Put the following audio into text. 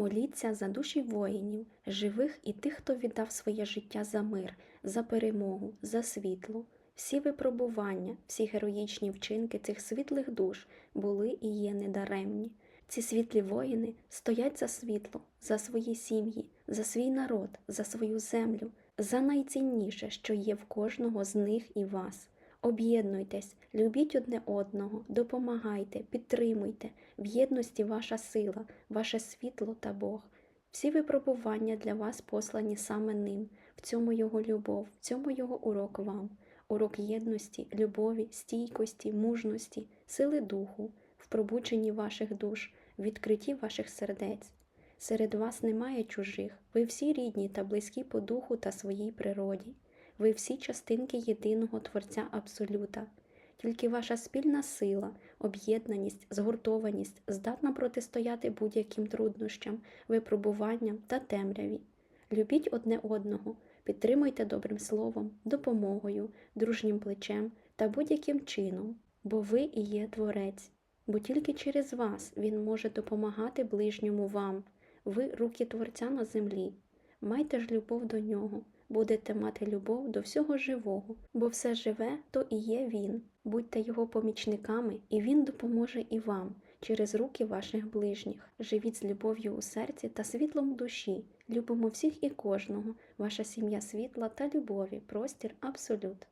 Моліться за душі воїнів, живих і тих, хто віддав своє життя за мир, за перемогу, за світло. Всі випробування, всі героїчні вчинки цих світлих душ були і є недаремні. Ці світлі воїни стоять за світло, за свої сім'ї, за свій народ, за свою землю, за найцінніше, що є в кожного з них і вас. Об'єднуйтесь, любіть одне одного, допомагайте, підтримуйте. В єдності ваша сила, ваше світло та Бог. Всі випробування для вас послані саме ним. В цьому його любов, в цьому його урок вам. Урок єдності, любові, стійкості, мужності, сили духу, в пробудженні ваших душ, в відкритті ваших сердець. Серед вас немає чужих, ви всі рідні та близькі по духу та своїй природі. Ви всі частинки єдиного Творця Абсолюта. Тільки ваша спільна сила, об'єднаність, згуртованість здатна протистояти будь-яким труднощам, випробуванням та темряві. Любіть одне одного, підтримуйте добрим словом, допомогою, дружнім плечем та будь-яким чином, бо ви і є Творець, бо тільки через вас Він може допомагати ближньому вам. Ви руки Творця на землі. Майте ж любов до нього, будете мати любов до всього живого, бо все живе, то і є Він. Будьте його помічниками, і Він допоможе і вам через руки ваших ближніх. Живіть з любов'ю у серці та світлом душі. Любимо всіх і кожного. Ваша сім'я світла та любові, простір абсолют.